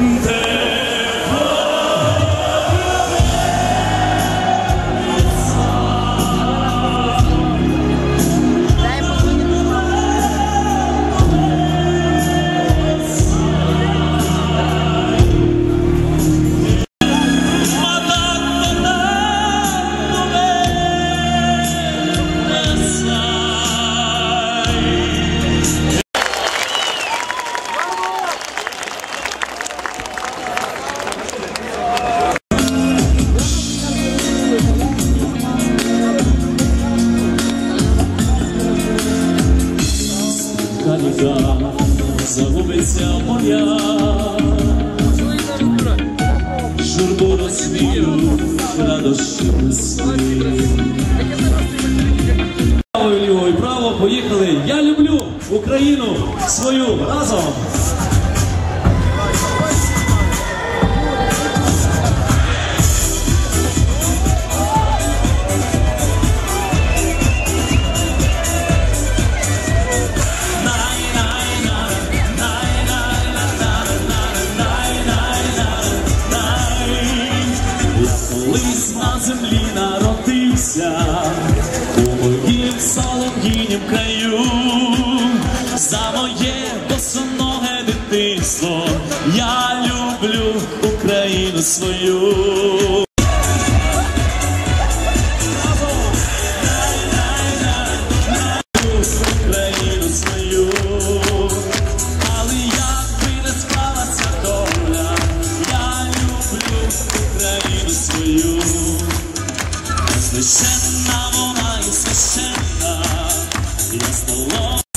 Abend. Каліка загубиться моя, журбу розсмію, радощі весни. Правою, лівою, право, поїхали. Я люблю Україну свою разом. Землі народився, у моїм солов'їнім краю, за моє босоноге дитинство, я люблю Україну свою. Wyszedł na wola i słyszyna, jest to